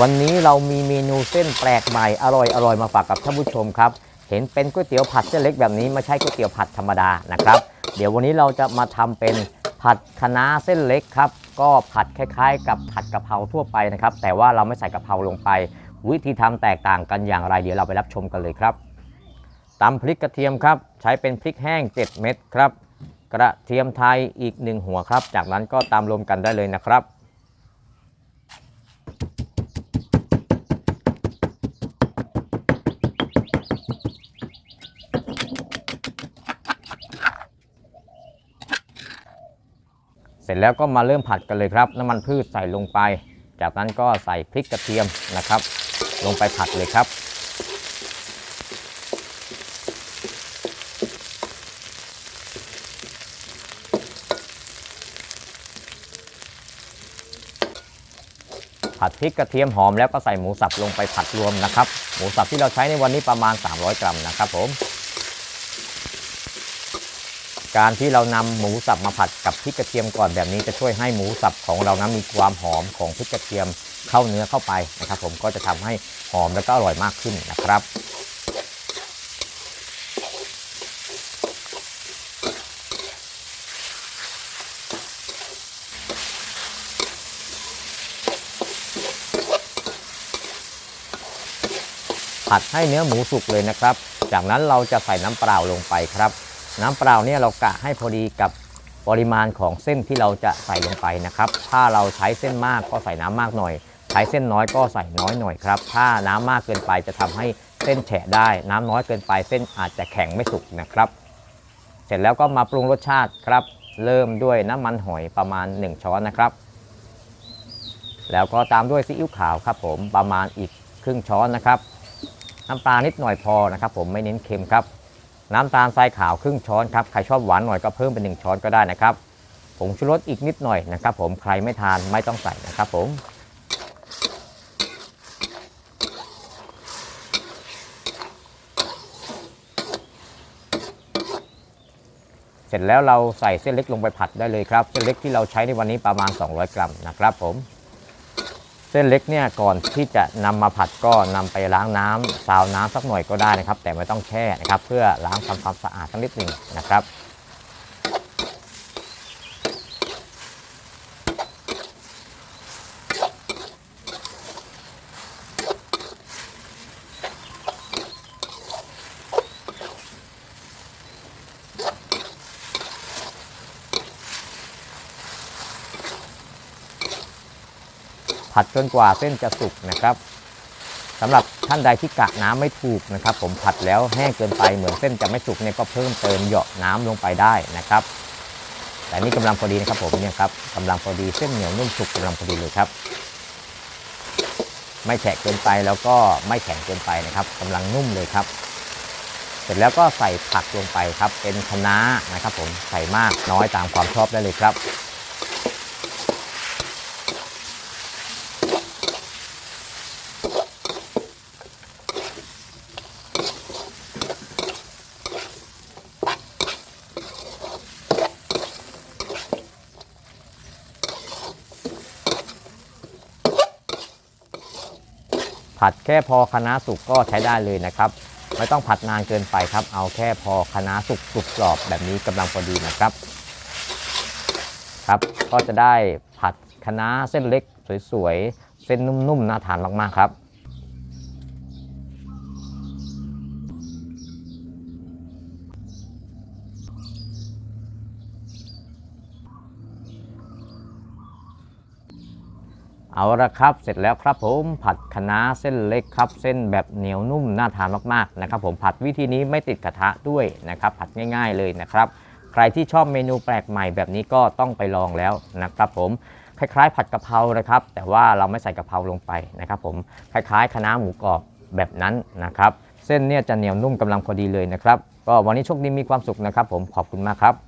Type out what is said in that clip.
วันนี้เรามีเมนูเส้นแปลกใหม่อร่อยอร่อยมาฝากกับท่านผู้ชมครับ เห็นเป็นก๋วยเตี๋ยวผัดเส้นเล็กแบบนี้ไม่ใช่ก๋วยเตี๋ยวผัดธรรมดานะครับ เดี๋ยววันนี้เราจะมาทำเป็นผัดคะน้าเส้นเล็กครับ ก็ผัดคล้ายๆ กับผัดกะเพราทั่วไปนะครับ แต่ว่าเราไม่ใส่กะเพราลงไป วิธีทำแตกต่างกันอย่างไร เดี๋ยวเราไปรับชมกันเลยครับตำพริกกระเทียมครับ ใช้เป็นพริกแห้ง 7 เม็ดครับ กระเทียมไทยอีก 1 หัวครับ จากนั้นก็ตามรวมกันได้เลยนะครับ สร็จแล้วก็มาเริ่มผัดกันเลยครับ น้ำมันพืชใส่ลงไป จากนั้นก็ใส่พริกกระเทียมนะครับ ลงไปผัดเลยครับ ผัดพริกกระเทียมหอมแล้วก็ใส่หมูสับลงไปผัดรวมนะครับ หมูสับที่เราใช้ในวันนี้ประมาณ 300 กรัมนะครับผม การที่เรานำหมูสับมาผัดกับพริกกระเทียมก่อนแบบนี้จะช่วยให้หมูสับของเรานะมีความหอมของพริกกระเทียมเข้าเนื้อเข้าไปนะครับ ผมก็จะทำให้หอมและก็อร่อยมากขึ้นนะครับผัดให้เนื้อหมูสุกเลยนะครับ จากนั้นเราจะใส่น้ำเปล่าลงไปครับ น้ำเปล่าเนี่ยเรากะให้พอดีกับปริมาณของเส้นที่เราจะใส่ลงไปนะครับ ถ้าเราใช้เส้นมากก็ใส่น้ำมากหน่อย ใช้เส้นน้อยก็ใส่น้อยหน่อยครับ ถ้าน้ำมากเกินไปจะทำให้เส้นแฉะได้ น้ำน้อยเกินไปเส้นอาจจะแข็งไม่สุกนะครับ เสร็จแล้วก็มาปรุงรสชาติครับ เริ่มด้วยน้ำมันหอยประมาณ 1 ช้อนนะครับ แล้วก็ตามด้วยซีอิ๊วขาวครับผมประมาณอีกครึ่งช้อนนะครับน้ำปลานิดหน่อยพอนะครับ ผมไม่เน้นเค็มครับ น้ำตาลทรายขาวครึ่งช้อนครับใครชอบหวานหน่อยก็เพิ่มเป็น1ช้อนก็ได้นะครับผงชูรสอีกนิดหน่อยนะครับ ผมใครไม่ทานไม่ต้องใส่นะครับผมเสร็จแล้วเราใส่เส้นเล็กลงไปผัดได้เลยครับ เส้นเล็กที่เราใช้ในวันนี้ประมาณ 200 กรัมนะครับผม เส้นเล็กเนี่ยก่อนที่จะนำมาผัดก็นำไปล้างน้ำซาวน้ำสักหน่อยก็ได้นะครับ แต่ไม่ต้องแช่นะครับ เพื่อล้างทำความสะอาดสักนิดหนึ่งนะครับ ผัดจนกว่าเส้นจะสุกนะครับสำหรับท่านใดที่กะน้ำไม่ถูกนะครับ ผมผัดแล้วแห้งเกินไปเหมือนเส้นจะไม่สุกเนี่ยก็เพิ่มเติมเหยาะน้ำลงไปได้นะครับ แต่นี่กำลังพอดีนะครับผมเนี่ยครับกำลังพอดีเส้นเหนียวนุ่มสุกกำลังพอดีเลยครับ ไม่แฉะเกินไปแล้วก็ไม่แข็งเกินไปนะครับกำลังนุ่มเลยครับ เสร็จแล้วก็ใส่ผักลงไปครับ เป็นคะน้านะครับ ผมใส่มากน้อยตามความชอบได้เลยครับ ผัดแค่พอคะน้าสุกก็ใช้ได้เลยนะครับ ไม่ต้องผัดนานเกินไปครับ เอาแค่พอคะน้าสุกกรุบกรอบแบบนี้กำลังพอดีนะครับ ครับ ก็จะได้ผัดคะน้าเส้นเล็กสวยๆ เส้นนุ่มๆน่าทานมากๆครับ เอาละครับเสร็จแล้วครับผมผัดคะน้าเส้นเล็กครับ เส้นแบบเหนียวนุ่มน่าทานมากๆนะครับผมผัดวิธีนี้ไม่ติดกระทะด้วยนะครับ ผัดง่ายๆเลยนะครับ ใครที่ชอบเมนูแปลกใหม่แบบนี้ก็ต้องไปลองแล้วนะครับผมคล้ายๆ ผัดกะเพรานะครับ แต่ว่าเราไม่ใส่กะเพราลงไปนะครับผมคล้ายๆคะน้าหมูกรอบแบบนั้นนะครับ เส้นเนี่ยจะเหนียวนุ่มกำลังพอดีเลยนะครับก็วันนี้โชคดีมีความสุขนะครับ ผมขอบคุณมากครับ